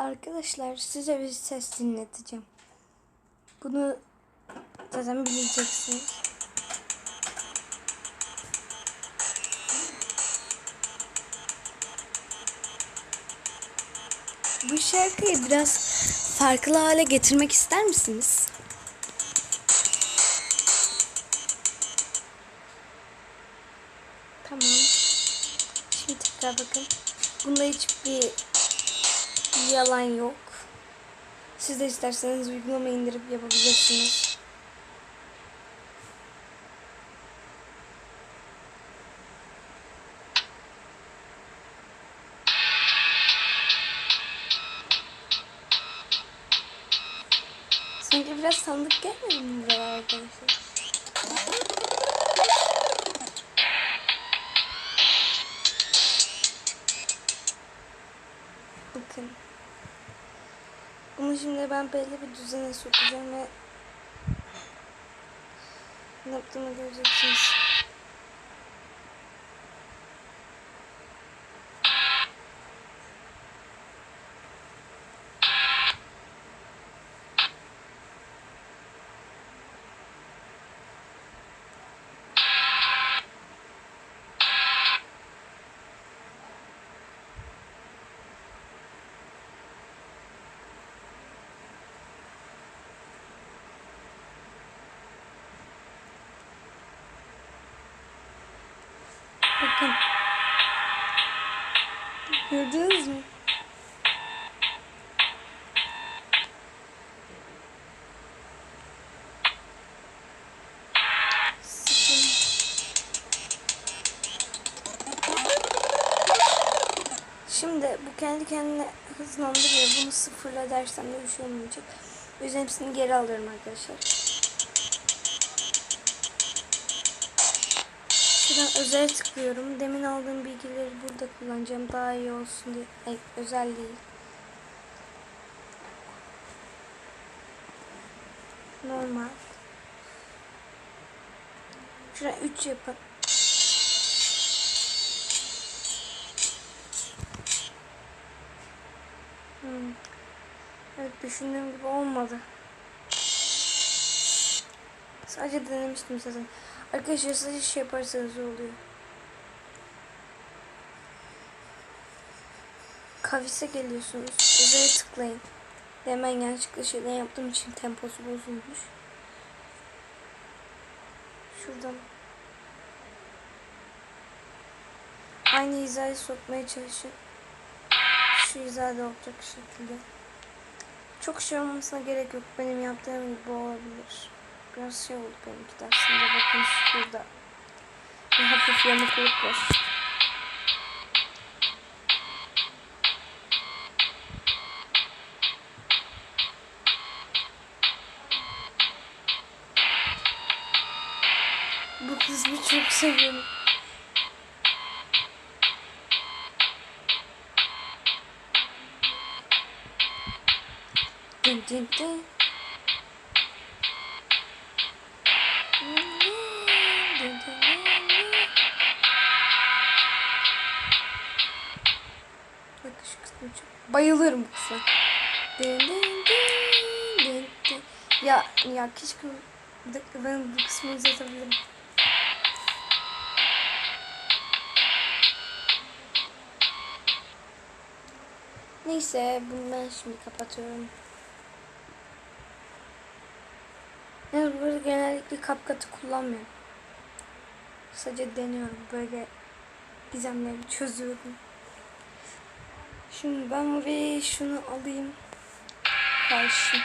Arkadaşlar size bir ses dinleteceğim. Bunu zaten bileceksiniz. Bu şarkıyı biraz farklı hale getirmek ister misiniz? Tamam. Şimdi tekrar bakın. Bunda hiçbir yalan yok. Siz de isterseniz uygulama indirip yapabilirsiniz. Sanki biraz tanıdık gelmedi mi buralar arkadaşlar? Bakın. Bunu şimdi ben belli bir düzene sokacağım ve ne yaptığımı göreceksiniz. Bakın. Gördünüz mü? Şimdi bu kendi kendine hızlandırıyor. Bunu sıfırla dersem de bir şey olmayacak. O yüzden hepsini geri alıyorum arkadaşlar. Şuradan özel tıklıyorum. Demin aldığım bilgileri burada kullanacağım. Daha iyi olsun diye. Ay, özel değil. Normal. Şuraya 3 yapın. Hmm. Evet düşündüğüm gibi olmadı. Sadece denemiştim zaten. Arkadaşlar sadece şey yaparsanız oluyor. Kavis'e geliyorsunuz. Üzerine tıklayın. Hemen yanlışlıkla şeyden yaptığım için temposu bozulmuş. Şuradan. Aynı hizaya sokmaya çalışın. Şu hizada olacak şekilde. Çok şey olmasına gerek yok. Benim yaptığım gibi olabilir. Biraz şey oldu benimki de aslında. Bakın şurada. Bir hafif yamukluk var. Bu kısmı çok seviyorum. Dın dın dın. Dın dın. Ya, ya keşke bir dakika ben bu kısmı uzatabilirim. Neyse bunu ben şimdi kapatıyorum. Yani burada genellikle kapkatı kullanmıyorum. Sadece deniyorum. Böyle gizemleri çözüyorum. Şimdi ben buraya şunu alayım. Karşı.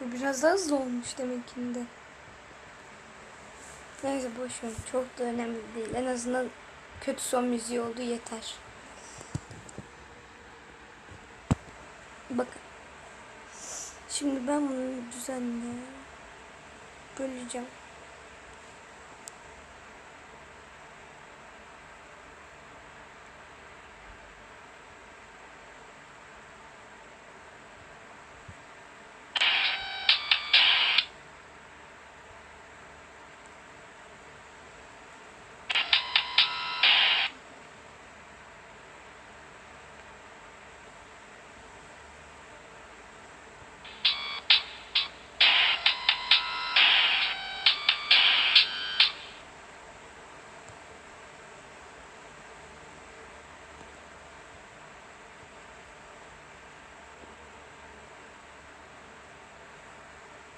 Bu biraz daha hızlı olmuş deminkinde. Neyse boş ver. Çok da önemli değil. En azından kötü son müziği oldu yeter. Bakın. Şimdi ben bunu düzenle böleceğim.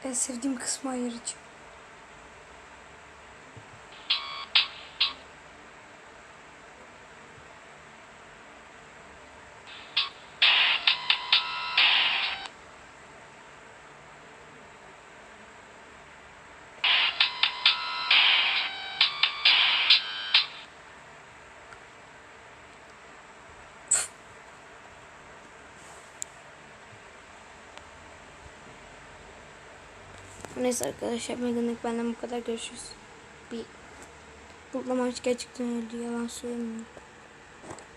En sevdiğim kısmı ayıracağım. Neyse arkadaşlar Meganik benden bu kadar görüşürüz. Bir bu maç gerçekten öldü yalan söylemiyorum.